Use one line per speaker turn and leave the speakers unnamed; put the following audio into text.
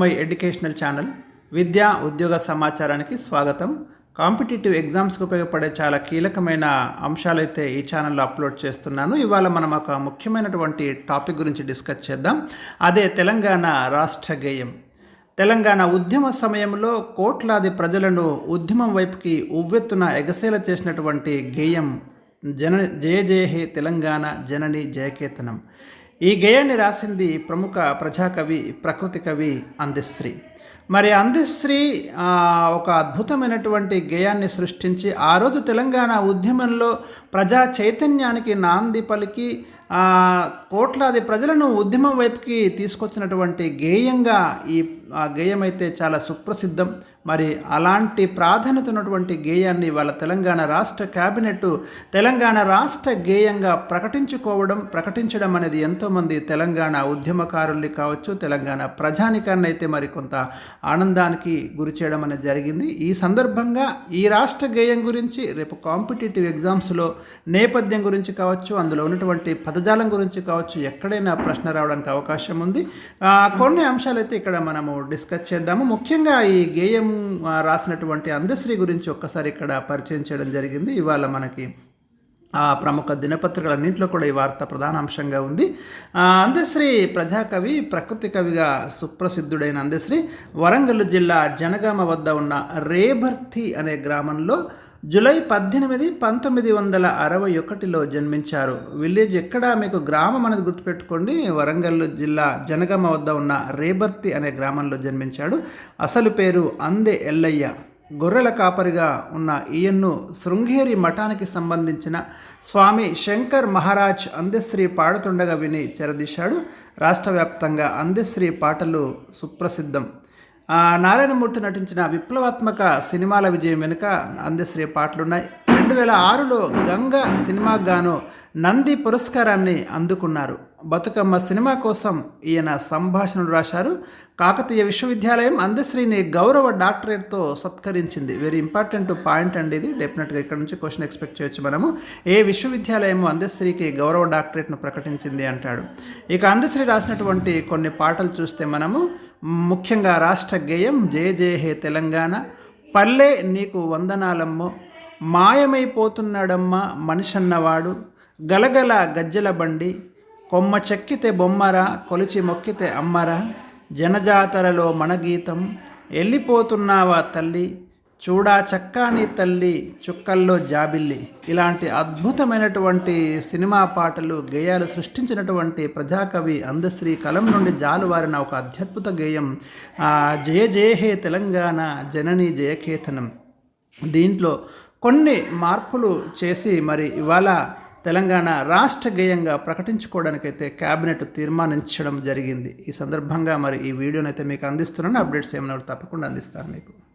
My educational channel విద్యా ఉద్యోగ సమాచారానికి స్వాగతం. కాంపిటేటివ్ ఎగ్జామ్స్కి ఉపయోగపడే చాలా కీలకమైన అంశాలైతే ఈ ఛానల్లో అప్లోడ్ చేస్తున్నాను. ఇవాళ మనం ఒక ముఖ్యమైనటువంటి టాపిక్ గురించి డిస్కస్ చేద్దాం. అదే తెలంగాణ రాష్ట్ర గేయం. తెలంగాణ ఉద్యమ సమయంలో కోట్లాది ప్రజలను ఉద్యమం వైపుకి ఉవ్వెత్తున ఎగసేల చేసినటువంటి గేయం జన జయ జయ హే తెలంగాణ జనని జయకేతనం. ఈ గేయాన్ని రాసింది ప్రముఖ ప్రజాకవి ప్రకృతి కవి అందశ్రీ. మరి అందశ్రీ ఒక అద్భుతమైనటువంటి గేయాన్ని సృష్టించి ఆ రోజు తెలంగాణ ఉద్యమంలో ప్రజా చైతన్యానికి నాంది పలికి కోట్లాది ప్రజలను ఉద్యమం వైపుకి తీసుకొచ్చినటువంటి గేయంగా ఈ గేయమైతే గేయం అయితే చాలా సుప్రసిద్ధం. మరి అలాంటి ప్రాధాన్యత ఉన్నటువంటి గేయాన్ని వాళ్ళ తెలంగాణ రాష్ట్ర క్యాబినెట్ తెలంగాణ రాష్ట్ర గేయంగా ప్రకటించుకోవడం ప్రకటించడం అనేది ఎంతోమంది తెలంగాణ ఉద్యమకారుల్ని కావచ్చు తెలంగాణ ప్రజానికాన్ని అయితే మరి కొంత ఆనందానికి గురి చేయడం అనేది జరిగింది. ఈ సందర్భంగా ఈ రాష్ట్ర గేయం గురించి రేపు కాంపిటేటివ్ ఎగ్జామ్స్లో నేపథ్యం గురించి కావచ్చు అందులో ఉన్నటువంటి పదజాలం గురించి కావచ్చు ఎక్కడైనా ప్రశ్న రావడానికి అవకాశం ఉంది. కొన్ని అంశాలైతే ఇక్కడ మనము డిస్కస్ చేద్దాము. ముఖ్యంగా ఈ గేయం రాసినటువంటి అందశ్రీ గురించి ఒక్కసారి ఇక్కడ పరిచయం చేయడం జరిగింది. ఇవాళ మనకి ఆ ప్రముఖ దినపత్రికలన్నింటిలో కూడా ఈ వార్త ప్రధాన అంశంగా ఉంది అందశ్రీ ప్రజాకవి ప్రకృతి కవిగా సుప్రసిద్ధుడైన అందశ్రీ వరంగల్ జిల్లా జనగామ వద్ద ఉన్న రేభర్తి అనే గ్రామంలో జూలై పద్దెనిమిది పంతొమ్మిది వందల అరవై ఒకటిలో జన్మించారు. విలేజ్ ఎక్కడ మీకు గ్రామం అనేది గుర్తుపెట్టుకోండి. వరంగల్ జిల్లా జనగామ వద్ద ఉన్న రేబర్తి అనే గ్రామంలో జన్మించాడు. అసలు పేరు అందే ఎల్లయ్య. గొర్రెల కాపరిగా ఉన్న ఈయన్ను శృంగేరి మఠానికి సంబంధించిన స్వామి శంకర్ మహారాజ్ అందశ్రీ పాడుతుండగా విని చెరదీశాడు. రాష్ట్ర వ్యాప్తంగా అందశ్రీ పాటలు సుప్రసిద్ధం. నారాయణమూర్తి నటించిన విప్లవాత్మక సినిమాల విజయం వెనుక అందశ్రీ పాటలున్నాయి. రెండు వేల ఆరులో గంగ సినిమాకు గాను నంది పురస్కారాన్ని అందుకున్నారు. బతుకమ్మ సినిమా కోసం ఈయన సంభాషణలు రాశారు. కాకతీయ విశ్వవిద్యాలయం అందశ్రీని గౌరవ డాక్టరేట్తో సత్కరించింది. వెరీ ఇంపార్టెంట్ పాయింట్ అండి ఇది. డెఫినెట్గా ఇక్కడ నుంచి క్వశ్చన్ ఎక్స్పెక్ట్ చేయొచ్చు మనము. ఏ విశ్వవిద్యాలయము అందశ్రీకి గౌరవ డాక్టరేట్ను ప్రకటించింది అంటాడు. ఇక అందశ్రీ రాసినటువంటి కొన్ని పాటలు చూస్తే మనము ముఖ్యంగా రాష్ట్ర గేయం జే జే హే తెలంగాణ. పల్లె నీకు వందనాలమ్మో. మాయమైపోతున్నాడమ్మా మనిషన్నవాడు. గలగల గజ్జల బండి. కొమ్మ చెక్కితే బొమ్మరా కొలిచి మొక్కితే అమ్మరా. జనజాతరలో మన గీతం. వెళ్ళిపోతున్నావా తల్లి. చూడా చక్కాని తల్లి చుక్కల్లో జాబిల్లి. ఇలాంటి అద్భుతమైనటువంటి సినిమా పాటలు గేయాలు సృష్టించినటువంటి ప్రజాకవి అందశ్రీ కలం నుండి జాలువారిన ఒక అత్యద్భుత గేయం జయ జయ హే తెలంగాణ జనని జయకేతనం. దీంట్లో కొన్ని మార్పులు చేసి మరి ఇవాళ తెలంగాణ రాష్ట్ర గేయంగా ప్రకటించుకోవడానికైతే క్యాబినెట్ తీర్మానించడం జరిగింది. ఈ సందర్భంగా మరి ఈ వీడియోనైతే మీకు అందిస్తున్నాను. అప్డేట్స్ ఏమైనా తప్పకుండా అందిస్తాను మీకు.